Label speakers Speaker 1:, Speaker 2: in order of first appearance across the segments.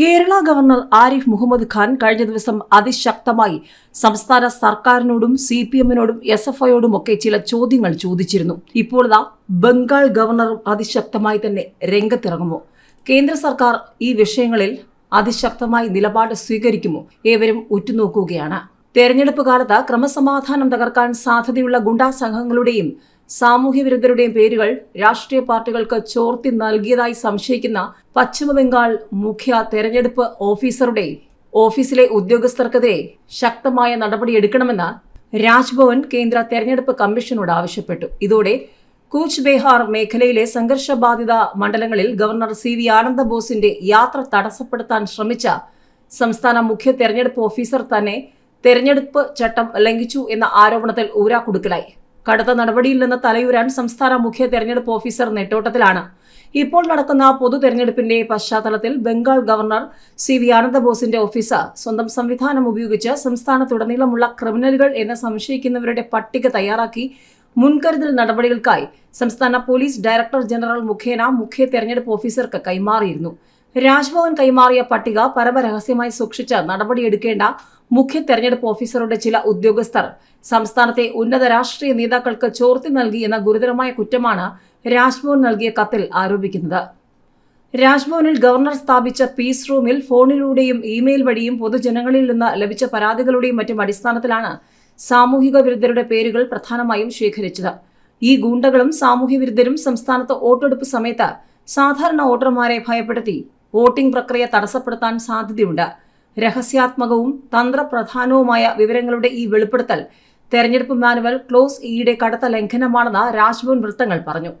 Speaker 1: Kerala governor Arif Muhammad Khan കഴിഞ്ഞ ദിവസം അതിശക്തമായി സംസ്ഥാന സർക്കാരിനോടും സി പി എമ്മിനോടും എസ് എഫ് ഐയോടും ഒക്കെ ചില ചോദ്യങ്ങൾ ചോദിച്ചിരുന്നു. ഇപ്പോൾ ഇതാ ബംഗാൾ ഗവർണറും അതിശക്തമായി തന്നെ രംഗത്തിറങ്ങുമോ? കേന്ദ്ര സർക്കാർ ഈ വിഷയങ്ങളിൽ അതിശക്തമായി നിലപാട് സ്വീകരിക്കുമോ? ഏവരും ഉറ്റുനോക്കുകയാണ്. തെരഞ്ഞെടുപ്പ് കാലത്ത് ക്രമസമാധാനം തകർക്കാൻ സാധ്യതയുള്ള ഗുണ്ടാ സംഘങ്ങളുടെയും സാമൂഹ്യ വിരുദ്ധരുടെയും പേരുകൾ രാഷ്ട്രീയ പാർട്ടികൾക്ക് ചോർത്തി നൽകിയതായി സംശയിക്കുന്ന പശ്ചിമബംഗാൾ മുഖ്യ തെരഞ്ഞെടുപ്പ് ഓഫീസറുടെ ഓഫീസിലെ ഉദ്യോഗസ്ഥർക്കെതിരെ ശക്തമായ നടപടിയെടുക്കണമെന്ന് രാജ്ഭവൻ കേന്ദ്ര തെരഞ്ഞെടുപ്പ് കമ്മീഷനോട് ആവശ്യപ്പെട്ടു. ഇതോടെ കൂച്ച് ബിഹാർ മേഖലയിലെ സംഘർഷബാധിത മണ്ഡലങ്ങളിൽ ഗവർണർ സി വി ആനന്ദബോസിന്റെ യാത്ര തടസ്സപ്പെടുത്താൻ ശ്രമിച്ച സംസ്ഥാന മുഖ്യ തെരഞ്ഞെടുപ്പ് ഓഫീസർ തന്നെ തെരഞ്ഞെടുപ്പ് ചട്ടം ലംഘിച്ചു എന്ന ആരോപണത്തിൽ ഊരാക്കുടുക്കലായി കടുത്ത നടപടിയിൽ നിന്ന് തലയൂരാൻ സംസ്ഥാന മുഖ്യ തെരഞ്ഞെടുപ്പ് ഓഫീസർ നെട്ടോട്ടത്തിലാണ്. ഇപ്പോൾ നടക്കുന്ന പൊതു തെരഞ്ഞെടുപ്പിന്റെ പശ്ചാത്തലത്തിൽ ബംഗാൾ ഗവർണർ സി വി ആനന്ദബോസിന്റെ ഓഫീസ് സ്വന്തം സംവിധാനം ഉപയോഗിച്ച് സംസ്ഥാനത്തുടനീളമുള്ള ക്രിമിനലുകൾ എന്ന് സംശയിക്കുന്നവരുടെ പട്ടിക തയ്യാറാക്കി മുൻകരുതൽ നടപടികൾക്കായി സംസ്ഥാന പോലീസ് ഡയറക്ടർ ജനറൽ മുഖേന മുഖ്യ തെരഞ്ഞെടുപ്പ് ഓഫീസർക്ക് കൈമാറിയിരുന്നു. രാജ്ഭവൻ കൈമാറിയ പട്ടിക പരമരഹസ്യമായി സൂക്ഷിച്ച് നടപടിയെടുക്കേണ്ട മുഖ്യ തെരഞ്ഞെടുപ്പ് ഓഫീസറുടെ ചില ഉദ്യോഗസ്ഥർ. സംസ്ഥാനത്തെ ഉന്നത രാഷ്ട്രീയ നേതാക്കൾക്ക് ചോർത്തി നൽകി എന്ന ഗുരുതരമായ കുറ്റമാണ് രാജ്ഭവൻ നൽകിയ കത്തിൽ ആരോപിക്കുന്നത്. രാജ്ഭവനിൽ ഗവർണർ സ്ഥാപിച്ച പീസ് റൂമിൽ ഫോണിലൂടെയും ഇമെയിൽ വഴിയും പൊതുജനങ്ങളിൽ നിന്ന് ലഭിച്ച പരാതികളുടെയും മറ്റും അടിസ്ഥാനത്തിലാണ് സാമൂഹിക വിരുദ്ധരുടെ പേരുകൾ പ്രധാനമായും ശേഖരിച്ചത്. ഈ ഗൂണ്ടകളും സാമൂഹ്യ വിരുദ്ധരും സംസ്ഥാനത്ത് വോട്ടെടുപ്പ് സമയത്ത് സാധാരണ വോട്ടർമാരെ ഭയപ്പെടുത്തി വോട്ടിംഗ് പ്രക്രിയ തടസ്സപ്പെടുത്താൻ സാധ്യതയുണ്ട്. രഹസ്യാത്മകവും തന്ത്രപ്രധാനവുമായ വിവരങ്ങളുടെ ഈ വെളിപ്പെടുത്തൽ തെരഞ്ഞെടുപ്പ് മാനുവൽ ക്ലോസ് ഇയുടെ കടുത്ത ലംഘനമാണെന്ന് രാജ്ഭവൻ വൃത്തങ്ങൾ പറഞ്ഞു.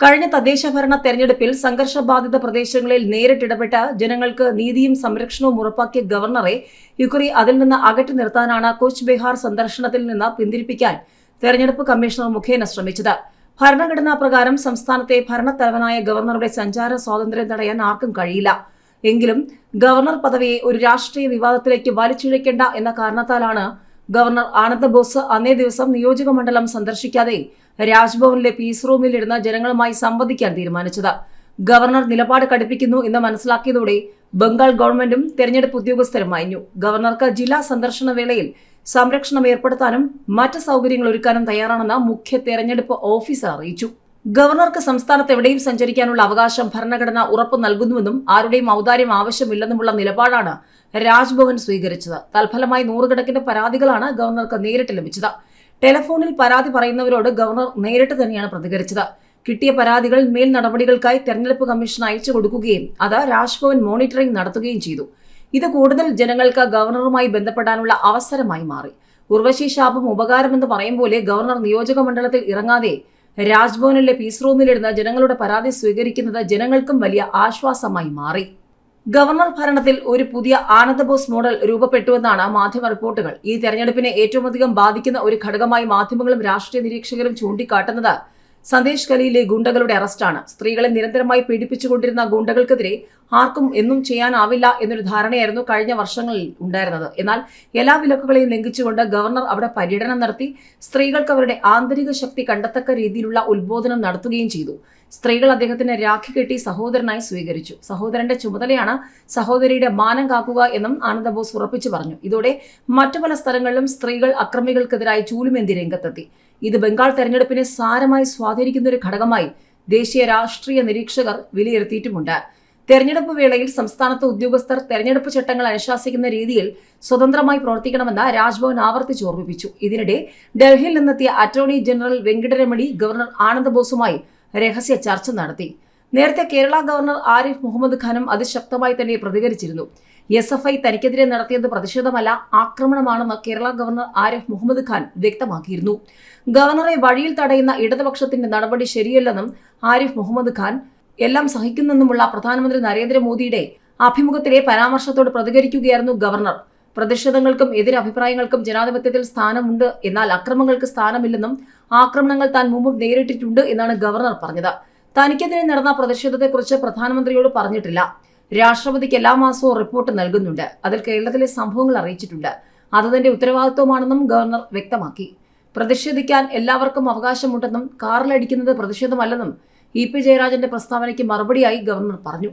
Speaker 1: കഴിഞ്ഞ തദ്ദേശ ഭരണ തെരഞ്ഞെടുപ്പിൽ സംഘർഷബാധിത പ്രദേശങ്ങളിൽ നേരിട്ടിടപെട്ട് ജനങ്ങൾക്ക് നീതിയും സംരക്ഷണവും ഉറപ്പാക്കിയ ഗവർണറെ ഇക്കുറി അതിൽ നിന്ന് അകറ്റി നിർത്താനാണ് കോച്ച് ബീഹാർ സന്ദർശനത്തിൽ നിന്ന് പിന്തിരിപ്പിക്കാൻ തെരഞ്ഞെടുപ്പ് കമ്മീഷണർ മുഖേന ശ്രമിച്ചത്. ഭരണഘടനാ പ്രകാരം സംസ്ഥാനത്തെ ഭരണത്തലവനായ ഗവർണറുടെ സഞ്ചാര സ്വാതന്ത്ര്യം തടയാൻ ആർക്കും കഴിയില്ല. എങ്കിലും ഗവർണർ പദവിയെ ഒരു രാഷ്ട്രീയ വിവാദത്തിലേക്ക് വലിച്ചിഴക്കേണ്ട എന്ന കാരണത്താലാണ് ഗവർണർ ആനന്ദ ബോസ് അന്നേ ദിവസം നിയോജക മണ്ഡലം സന്ദർശിക്കാതെ രാജ്ഭവനിലെ പീസ് റൂമിൽ ഇരുന്ന ജനങ്ങളുമായി സംവദിക്കാൻ തീരുമാനിച്ചത്. ഗവർണർ നിലപാട് കടുപ്പിക്കുന്നു എന്ന് മനസ്സിലാക്കിയതോടെ ബംഗാൾ ഗവൺമെന്റും തെരഞ്ഞെടുപ്പ് ഉദ്യോഗസ്ഥരും അയഞ്ഞു. ഗവർണർക്ക് ജില്ലാ സന്ദർശന വേളയിൽ സംരക്ഷണം ഏർപ്പെടുത്താനും മറ്റ് സൗകര്യങ്ങൾ ഒരുക്കാനും തയ്യാറാണെന്ന് മുഖ്യ തെരഞ്ഞെടുപ്പ് ഓഫീസർ അറിയിച്ചു. ഗവർണർക്ക് സംസ്ഥാനത്ത് എവിടെയും സഞ്ചരിക്കാനുള്ള അവകാശം ഭരണഘടന ഉറപ്പു നൽകുന്നുവെന്നും ആരുടെയും ഔദാര്യം ആവശ്യമില്ലെന്നുമുള്ള നിലപാടാണ് രാജ്ഭവൻ സ്വീകരിച്ചത്. തൽഫലമായി നൂറുകണക്കിന് പരാതികളാണ് ഗവർണർക്ക് നേരിട്ട് ലഭിച്ചത്. ടെലിഫോണിൽ പരാതി പറയുന്നവരോട് ഗവർണർ നേരിട്ട് തന്നെയാണ് പ്രതികരിച്ചത്. കിട്ടിയ പരാതികൾ മേൽ നടപടികൾക്കായി തെരഞ്ഞെടുപ്പ് കമ്മീഷൻ അയച്ചു കൊടുക്കുകയും അത് രാജ്ഭവൻ മോണിറ്ററിംഗ് നടത്തുകയും ചെയ്തു. ഇത് കൂടുതൽ ജനങ്ങൾക്ക് ഗവർണറുമായി ബന്ധപ്പെടാനുള്ള അവസരമായി മാറി. ഉർവശി ശാപം ഉപകാരമെന്ന് പറയും പോലെ ഗവർണർ നിയോജക മണ്ഡലത്തിൽ ഇറങ്ങാതെ രാജ്ഭവനിലെ പീസ് റൂമിലിരുന്ന് ജനങ്ങളുടെ പരാതി സ്വീകരിക്കുന്നത് ജനങ്ങൾക്കും വലിയ ആശ്വാസമായി മാറി. ഗവർണർ ഭരണത്തിൽ ഒരു പുതിയ ആനന്ദബോസ് മോഡൽ രൂപപ്പെട്ടുവെന്നാണ് മാധ്യമ റിപ്പോർട്ടുകൾ. ഈ തെരഞ്ഞെടുപ്പിനെ ഏറ്റവും അധികം ബാധിക്കുന്ന ഒരു ഘടകമായി മാധ്യമങ്ങളും രാഷ്ട്രീയ നിരീക്ഷകരും ചൂണ്ടിക്കാട്ടുന്നത് സന്ദേശ് കലിയിലെ ഗുണ്ടകളുടെ അറസ്റ്റാണ്. സ്ത്രീകളെ നിരന്തരമായി പീഡിപ്പിച്ചുകൊണ്ടിരുന്ന ഗുണ്ടകൾക്കെതിരെ ആർക്കും എന്നും ചെയ്യാനാവില്ല എന്നൊരു ധാരണയായിരുന്നു കഴിഞ്ഞ വർഷങ്ങളിൽ ഉണ്ടായിരുന്നത്. എന്നാൽ എല്ലാ വിലക്കുകളെയും ലംഘിച്ചുകൊണ്ട് ഗവർണർ അവിടെ പര്യടനം നടത്തി സ്ത്രീകൾക്ക് അവരുടെ ആന്തരിക ശക്തി കണ്ടെത്തക്ക രീതിയിലുള്ള ഉത്ബോധനം നടത്തുകയും ചെയ്തു. സ്ത്രീകൾ അദ്ദേഹത്തിന് രാഖി കെട്ടി സഹോദരനായി സ്വീകരിച്ചു. സഹോദരന്റെ ചുമതലയാണ് സഹോദരിയുടെ മാനം കാക്കുക എന്നും ആനന്ദബോസ് ഉറപ്പിച്ചു പറഞ്ഞു. ഇതോടെ മറ്റു പല സ്ഥലങ്ങളിലും സ്ത്രീകൾ അക്രമികൾക്കെതിരായി ചൂലുമെന്തി രംഗത്തെത്തി. ഇത് ബംഗാൾ തെരഞ്ഞെടുപ്പിനെ സാരമായി സ്വാധീനിക്കുന്ന ഒരു ഘടകമായി ദേശീയ രാഷ്ട്രീയ നിരീക്ഷകർ വിലയിരുത്തിയിട്ടുമുണ്ട്. തെരഞ്ഞെടുപ്പ് വേളയിൽ സംസ്ഥാനത്ത് ഉദ്യോഗസ്ഥർ തെരഞ്ഞെടുപ്പ് ചട്ടങ്ങൾ അനുശാസിക്കുന്ന രീതിയിൽ സ്വതന്ത്രമായി പ്രവർത്തിക്കണമെന്ന് രാജ്ഭവൻ ആവർത്തിച്ച് ഓർമ്മിപ്പിച്ചു. ഇതിനിടെ ഡൽഹിയിൽ നിന്നെത്തിയ attorney general Venkataramani governor Anand ബോസുമായി രഹസ്യ ചർച്ച നടത്തി. നേരത്തെ കേരള ഗവർണർ ആരിഫ് മുഹമ്മദ് ഖാനും അതിശക്തമായി തന്നെ പ്രതികരിച്ചിരുന്നു. എസ് എഫ് ഐ തനിക്കെതിരെ നടത്തിയത് പ്രതിഷേധമല്ല ആക്രമണമാണെന്ന് കേരള ഗവർണർ ആരിഫ് മുഹമ്മദ് ഖാൻ വ്യക്തമാക്കിയിരുന്നു. ഗവർണറെ വഴിയിൽ തടയുന്ന ഇടതുപക്ഷത്തിന്റെ നടപടി ശരിയല്ലെന്നും ആരിഫ് മുഹമ്മദ് ഖാൻ എല്ലാം സഹിക്കുന്നെന്നുമുള്ള പ്രധാനമന്ത്രി നരേന്ദ്രമോദിയുടെ അഭിമുഖത്തിലെ പരാമർശത്തോട് പ്രതികരിക്കുകയായിരുന്നു ഗവർണർ. പ്രതിഷേധങ്ങൾക്കും എതിരഭിപ്രായങ്ങൾക്കും ജനാധിപത്യത്തിൽ സ്ഥാനമുണ്ട് എന്നാൽ അക്രമങ്ങൾക്ക് സ്ഥാനമില്ലെന്നും ആക്രമണങ്ങൾ താൻ മുമ്പും നേരിട്ടിട്ടുണ്ട് എന്നാണ് ഗവർണർ പറഞ്ഞത്. തനിക്കെതിരെ നടന്ന പ്രതിഷേധത്തെക്കുറിച്ച് പ്രധാനമന്ത്രിയോട് പറഞ്ഞിട്ടില്ല. രാഷ്ട്രപതിക്ക് എല്ലാ മാസവും റിപ്പോർട്ട് നൽകുന്നുണ്ട്. അതിൽ കേരളത്തിലെ സംഭവങ്ങൾ അറിയിച്ചിട്ടുണ്ട്. അത് തന്റെ ഉത്തരവാദിത്വമാണെന്നും ഗവർണർ വ്യക്തമാക്കി. പ്രതിഷേധിക്കാൻ എല്ലാവർക്കും അവകാശമുണ്ടെന്നും കാറിലടിക്കുന്നത് പ്രതിഷേധമല്ലെന്നും ഇ പി ജയരാജന്റെ പ്രസ്താവനയ്ക്ക് മറുപടിയായി ഗവർണർ പറഞ്ഞു.